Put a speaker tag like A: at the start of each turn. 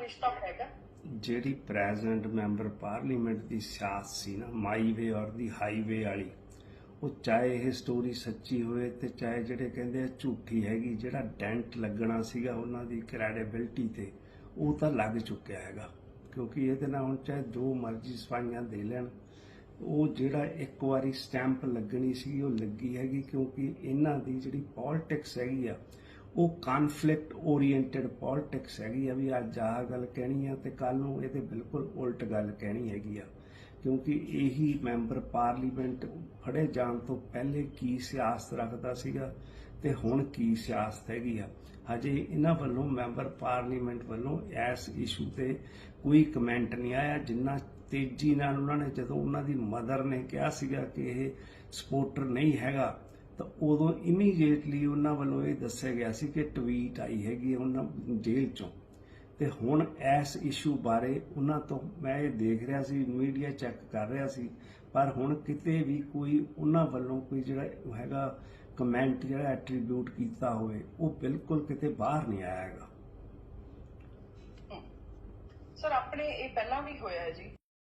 A: ਰਿਸ਼ਤਾ ਹੈਗਾ?
B: ਜਿਹੜੀ ਪ੍ਰੈਜੈਂਟ ਮੈਂਬਰ ਪਾਰਲੀਮੈਂਟ ਦੀ ਸਿਆਸਤ ਸੀ ਨਾ, ਮਾਈਵੇ ਔਰ ਦੀ ਹਾਈਵੇ ਵਾਲੀ, ਉਹ ਚਾਹੇ ਇਹ ਸਟੋਰੀ ਸੱਚੀ ਹੋਵੇ ਤੇ ਚਾਹੇ ਜਿਹੜੇ ਕਹਿੰਦੇ ਆ ਝੂਠੀ ਹੈਗੀ, ਜਿਹੜਾ ਡੈਂਟ ਲੱਗਣਾ ਸੀਗਾ ਉਹਨਾਂ ਦੀ ਕ੍ਰੈਡੀਬਿਲਟੀ ਤੇ, ਉਹ ਤਾਂ ਲੱਗ ਚੁੱਕਿਆ ਹੈਗਾ। ਕਿਉਂਕਿ ਇਹਦੇ ਨਾਲ ਹੁਣ ਚਾਹੇ ਜੋ ਮਰਜ਼ੀ ਸਫਾਈਆਂ ਦੇ ਲੈਣ, ਉਹ ਜਿਹੜਾ ਇੱਕ ਵਾਰੀ ਸਟੈਂਪ ਲੱਗਣੀ ਸੀ, ਉਹ ਲੱਗੀ ਹੈਗੀ ਕਿਉਂਕਿ ਇਹਨਾਂ ਦੀ ਜਿਹੜੀ ਪੋਲਿਟਿਕਸ ਹੈਗੀ ਆ ਉਹ ਕਨਫਲਿਕਟ ਓਰੀਐਂਟਡ ਪੋਲਿਟਿਕਸ ਹੈਗੀ ਆ ਵੀ ਅੱਜ ਆਹ ਗੱਲ ਕਹਿਣੀ ਆ ਤੇ ਕੱਲ ਨੂੰ ਇਹਦੇ ਬਿਲਕੁਲ ਉਲਟ ਗੱਲ ਕਹਿਣੀ ਹੈਗੀ ਆ। ਕਿਉਂਕਿ ਇਹੀ ਮੈਂਬਰ ਪਾਰਲੀਮੈਂਟ ਫੜੇ ਜਾਣ ਤੋਂ ਪਹਿਲੇ ਕੀ ਸਿਆਸਤ ਰੱਖਦਾ ਸੀਗਾ ਤੇ ਹੁਣ ਕੀ ਸਿਆਸਤ ਹੈਗੀ ਆ। ਹਜੇ ਇਹਨਾਂ ਵੱਲੋਂ ਮੈਂਬਰ ਪਾਰਲੀਮੈਂਟ ਵੱਲੋਂ ਇਸ ਇਸ਼ੂ ਤੇ ਕੋਈ ਕਮੈਂਟ ਨਹੀਂ ਆਇਆ। ਜਿੰਨਾ ਤੇਜ਼ੀ ਨਾਲ ਉਹਨਾਂ ਨੇ ਜਦੋਂ ਉਹਨਾਂ ਦੀ ਮਦਰ ਨੇ ਕਿਹਾ ਸੀਗਾ ਕਿ ਇਹ ਸਪੋਰਟਰ ਨਹੀਂ ਹੈਗਾ ਤਾਂ ਉਦੋਂ ਇਮੀਡੀਏਟਲੀ ਉਹਨਾਂ ਵੱਲੋਂ ਇਹ ਦੱਸਿਆ ਗਿਆ ਸੀ ਕਿ ਟਵੀਟ ਆਈ ਹੈਗੀ ਉਹਨਾਂ ਜੇਲ੍ਹ ਚੋਂ। ਤੇ ਹੁਣ ਇਸ ਇਸ਼ੂ ਬਾਰੇ ਉਹਨਾਂ ਤੋਂ ਮੈਂ ਇਹ ਦੇਖ ਰਿਹਾ ਸੀ ਮੀਡੀਆ ਚੈੱਕ ਕਰ ਰਿਹਾ ਸੀ, ਪਰ ਹੁਣ ਕਿਤੇ ਵੀ ਕੋਈ ਉਹਨਾਂ ਵੱਲੋਂ ਕੋਈ ਜਿਹੜਾ ਹੈਗਾ ਕਮੈਂਟ ਜਿਹੜਾ ਐਟਰੀਬਿਊਟ ਕੀਤਾ ਹੋਵੇ, ਉਹ ਬਿਲਕੁਲ ਕਿਤੇ ਬਾਹਰ ਨਹੀਂ ਆਇਆ ਹੈਗਾ।
A: ਸਰ, ਆਪਣੇ ਇਹ ਪਹਿਲਾਂ ਵੀ ਹੋਇਆ ਹੈ ਜੀ।